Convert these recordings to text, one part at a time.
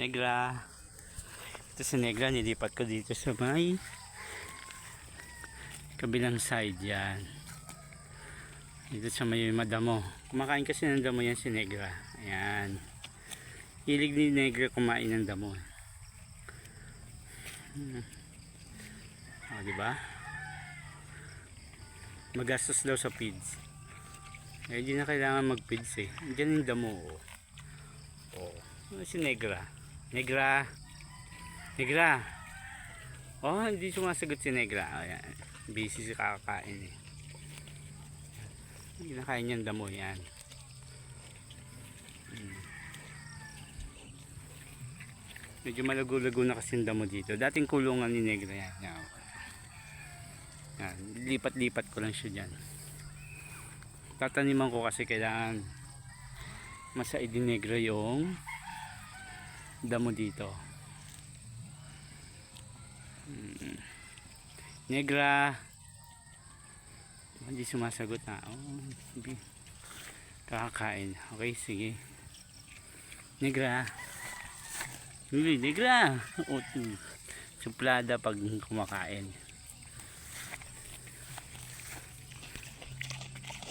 Negra. Ito si Negra, nilipat ko dito sa may kabilang side yan. Dito sa may madamo. Kumakain kasi ng damo yan si Negra. Ayan. Hilig ni Negra kumain ng damo. Hmm. O, di ba? Magastos daw sa feeds. Eh, di na kailangan mag-feeds eh. Diyan yung damo. Oh. Oh. Ano si Negra? Negra. Negra. Oh, hindi sumasagot si Negra. Ayan. Busy si kakakain eh. Hindi na kaya niyang damo yan. Hmm. Medyo malago-lago na kasi yung damo dito. Dating kulungan ni Negra yan. Yan. Yan. Lipat-lipat ko lang siya dyan. Tataniman ko kasi kailangan masaid ni Negra yung damo dito. Hmm. Negra. Hindi sumasagot na. Oh, hindi. Kakakain. Okay, sige. Negra. Huli, Negra. Oh, suplada pag kumakain.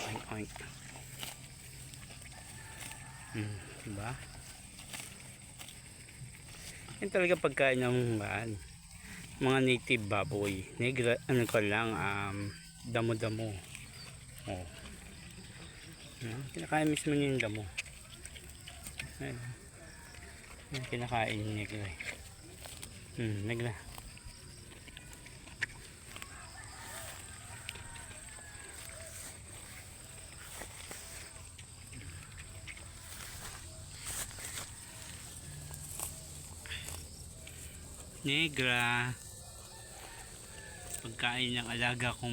Oink, oink. Hmm, diba? Yan talaga pagkain ng mga, mga native baboy. Negra, ano ko lang, um, damo-damo. Oh. Kinakain mismo niya yung damo. Ayan. Yan, kinakain ni Negra. eh. Hmm, Negra. Negra. Pagkain ng alaga kong